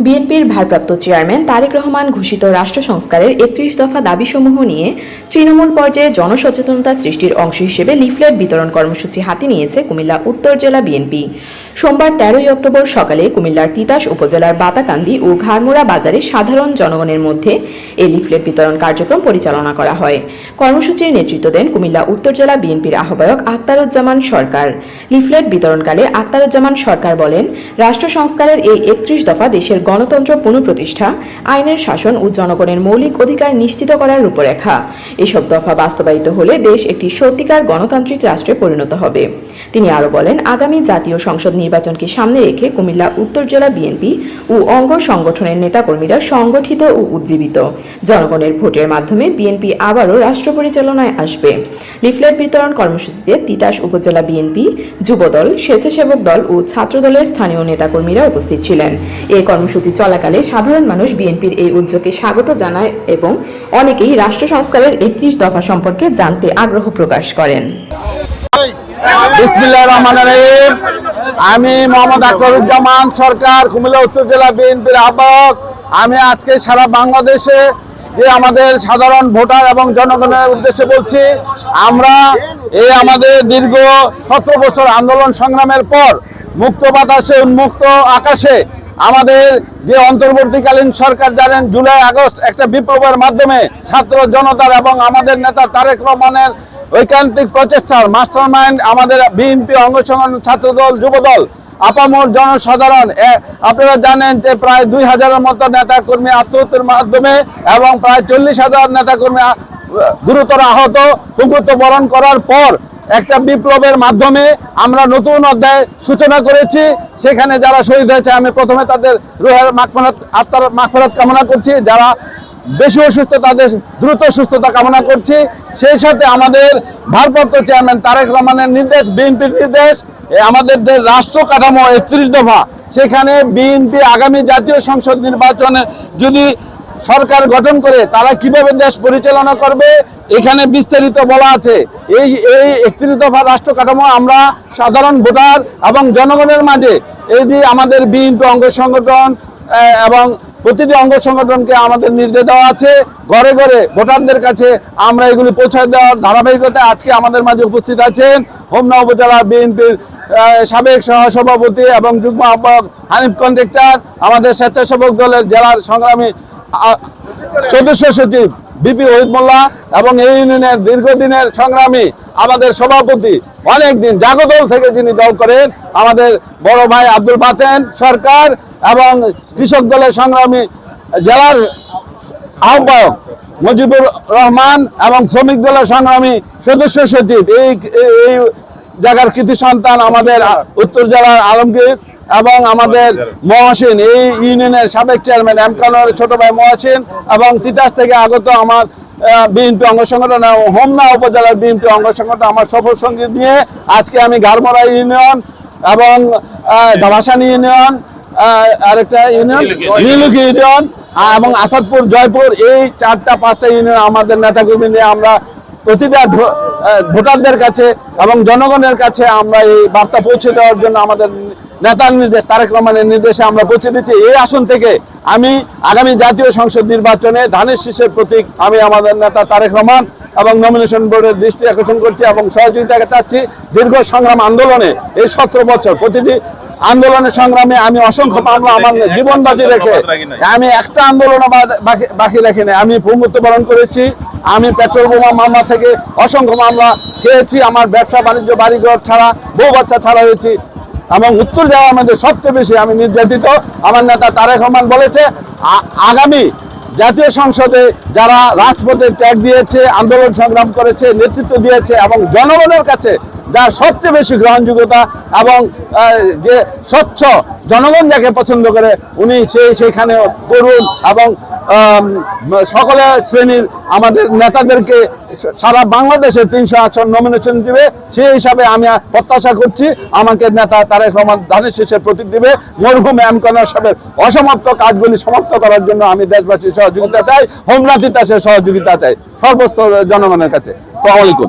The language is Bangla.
বিএনপির ভারপ্রাপ্ত চেয়ারম্যান তারেক রহমান ঘোষিত রাষ্ট্র সংস্কারের একত্রিশ দফা দাবিসমূহ নিয়ে তৃণমূল পর্যায়ে জনসচেতনতা সৃষ্টির অংশ হিসেবে লিফলেট বিতরণ কর্মসূচি হাতে নিয়েছে কুমিল্লা উত্তর জেলা বিএনপি। সোমবার তেরোই অক্টোবর সকালে কুমিল্লার তিতাস উপজেলার বাতাকান্দি ও ঘাড়মুড়া বাজারে সাধারণ জনগণের মধ্যে এই লিফলেট বিতরণ কার্যক্রম পরিচালনা করা হয়। কর্মসূচির নেতৃত্ব দেন কুমিল্লা উত্তর জেলা বিএনপির আহ্বায়ক আক্তারুজ্জামান সরকার। লিফলেট বিতরণকালে আক্তারুজ্জামান সরকার বলেন, রাষ্ট্র সংস্কারের এই একত্রিশ দফা দেশের গণতন্ত্র পুনঃপ্রতিষ্ঠা, আইনের শাসন ও জনগণের মৌলিক অধিকার নিশ্চিত করার রূপরেখা। এসব দফা বাস্তবায়িত হলে দেশ একটি সত্যিকার গণতান্ত্রিক রাষ্ট্রে পরিণত হবে। তিনি আরও বলেন, আগামী জাতীয় সংসদ নির্বাচনকে সামনে রেখে কুমিল্লা, উত্তর জেলা বিএনপি ও অঙ্গ সংগঠনের নেতাকর্মীরা সংগঠিত ও উজ্জীবিত। জনগণের ভোটের মাধ্যমে বিএনপি আবারও রাষ্ট্র পরিচালনায় আসবে। লিফলেট বিতরণ কর্মসূচিতে তিতাস উপজেলা বিএনপি যুবদল, স্বেচ্ছাসেবক দল ও ছাত্রদলের স্থানীয় নেতাকর্মীরা উপস্থিত ছিলেন। এই কর্মসূচি চলাকালে সাধারণ মানুষ বিএনপির এই উদ্যোগকে স্বাগত জানায় এবং অনেকেই রাষ্ট্র সংস্কারের একত্রিশ দফা সম্পর্কে জানতে আগ্রহ প্রকাশ করেন। আমি মোহাম্মদ আকবরুজ্জামান সরকার, কুমিল্লা উত্তর জেলা বিএনপির আহ্বায়ক। আমি আজকে সারা বাংলাদেশে যে আমাদের সাধারণ ভোটার এবং জনগণের উদ্দেশ্যে বলছি, আমরা এই আমাদের দীর্ঘ সতেরো বছর আন্দোলন সংগ্রামের পর মুক্ত বাতাসে উন্মুক্ত আকাশে আমাদের যে অন্তর্বর্তীকালীন সরকার জানেন, জুলাই আগস্ট একটা বিপ্লবের মাধ্যমে ছাত্র জনতার এবং আমাদের নেতা তারেক রহমানের ঐকান্তিক প্রচেষ্টার মাস্টার মাইন্ড আমাদের বিএনপি অঙ্গ সংগঠন ছাত্রদল, যুবদল, আপামর জনসাধারণ। আপনারা জানেন যে প্রায় দুই হাজারের মতো নেতা কর্মী আত্মহত্যার মাধ্যমে এবং প্রায় চল্লিশ হাজার নেতা কর্মী গুরুতর আহত প্রকৃত বরণ করার পর একটা বিপ্লবের মাধ্যমে আমরা নতুন অধ্যায় সূচনা করেছি। সেখানে যারা শহীদ হয়েছে, আমি প্রথমে তাদের রুহের মাগফিরাত আত্মার মাগফিরাত কামনা করছি। যারা বেশি অসুস্থ তাদের দ্রুত সুস্থতা কামনা করছি। সেই সাথে আমাদের ভারপ্রাপ্ত চেয়ারম্যান তারেক রহমানের নির্দেশ, বিএনপির নির্দেশ আমাদের রাষ্ট্র কাঠামো একত্রিশ দফা, সেখানে বিএনপি আগামী জাতীয় সংসদ নির্বাচনে যদি সরকার গঠন করে, তারা কীভাবে দেশ পরিচালনা করবে, এখানে বিস্তারিত বলা আছে। এই এই একত্রিশ দফা রাষ্ট্র কাঠামো আমরা সাধারণ ভোটার এবং জনগণের মাঝে, এই যে আমাদের বিএনপি অঙ্গ সংগঠন এবং প্রতিটি অঙ্গ সংগঠনকে আমাদের নির্দেশ দেওয়া আছে। ঘরে ঘরে ভোটারদের কাছে আমরা এগুলি পৌঁছায় দেওয়ার ধারাবাহিকতা আজকে আমাদের মাঝে উপস্থিত আছেন হোমনা উপজেলা বিএনপির সাবেক সহসভাপতি এবং যুগ্ম আহ্বায়ক হানিফ কন্ট্রাক্টর আমাদের স্বেচ্ছাসেবক দলের জেলার সংগ্রামী সদস্য সচিব বিপি ওহিদ মোল্লা এবং এই ইউনিয়নের দীর্ঘদিনের সংগ্রামী আমাদের সভাপতি অনেকদিন জাগদল থেকে যিনি দল করেন, আমাদের বড় ভাই আব্দুল বাতেন সরকার এবং কৃষক দলের সংগ্রামী জেলার আহ্বায়ক মুজিবুর রহমান এবং শ্রমিক দলের সংগ্রামী সদস্য সচিব। এই এই জায়গার কৃতি সন্তান আমাদের উত্তর জেলার আলমগীর এবং আমাদের মহাসিন। এই ইউনিয়নের সাবেক চেয়ারম্যান এমকানোর ছোট ভাই মহাসিন এবং তিতাস থেকে আগত আমার বিএনপি অঙ্গ সংগঠন এবং হোমনা উপজেলার বিএনপি অঙ্গ সংগঠন আমার সফর সঙ্গী নিয়ে আজকে আমি গারমরা ইউনিয়ন এবং ইউনিয়ন আরেকটা ইউনিয়ন নীলুকি ইউনিয়ন এবং আসাদপুর জয়পুর এই চারটা পাঁচটা ইউনিয়ন আমাদের নেতাকর্মী নিয়ে আমরা প্রতিটা ভোটারদের কাছে এবং জনগণের কাছে আমরা এই বার্তা পৌঁছে দেওয়ার জন্য আমাদের নেতার নির্দেশ তারেক রহমানের নির্দেশে আমরা পৌঁছে দিচ্ছি। এই আসন থেকে আমি আগামী জাতীয় সংসদ নির্বাচনে ধানের শীষের প্রতীক আমি আমাদের নেতা তারেক রহমান এবং নমিনেশন বোর্ডের দৃষ্টি আকর্ষণ করছি এবং সহযোগিতাকে চাচ্ছি দীর্ঘ সংগ্রাম আন্দোলনে এই সতেরো বছর প্রতিটি আন্দোলনের সংগ্রামে আমি অসংখ্য মামলা আমার জীবন বাজি রেখে আমি একটা আন্দোলন বাকি রেখে নেই। আমি ভূমুক্ত বরণ করেছি আমি পেট্রোল বোমা মামলা থেকে অসংখ্য মামলা খেয়েছি আমার ব্যবসা বাণিজ্য বাড়িঘর ছাড়া বউ বাচ্চা ছাড়া হয়েছি। এবং উত্তর যাওয়ার মধ্যে সবচেয়ে বেশি আমি নির্যাতিত। আমার নেতা তারেক রহমান বলেছে আগামী জাতীয় সংসদে যারা রাজপথে ত্যাগ দিয়েছে আন্দোলন সংগ্রাম করেছে নেতৃত্ব দিয়েছে এবং জনগণের কাছে যার সবচেয়ে বেশি গ্রহণযোগ্যতা এবং যে স্বচ্ছ জনগণ যাকে পছন্দ করে, উনি সেই সেখানে তরুণ এবং সকলে শ্রেণির আমাদের নেতাদেরকে সারা বাংলাদেশে তিনশো আসন নমিনেশন দিবে। সেই হিসাবে আমি প্রত্যাশা করছি আমাকে নেতা তারেক রহমান ধানের শীষের প্রতীক দিবে। মরহুম এম কনার সাহেবের অসমাপ্ত কাজগুলি সমাপ্ত করার জন্য আমি দেশবাসীর সহযোগিতা চাই হোমনাথ তিতাসের সহযোগিতা চাই। সর্বস্তর জনগণের কাছে। আসসালামু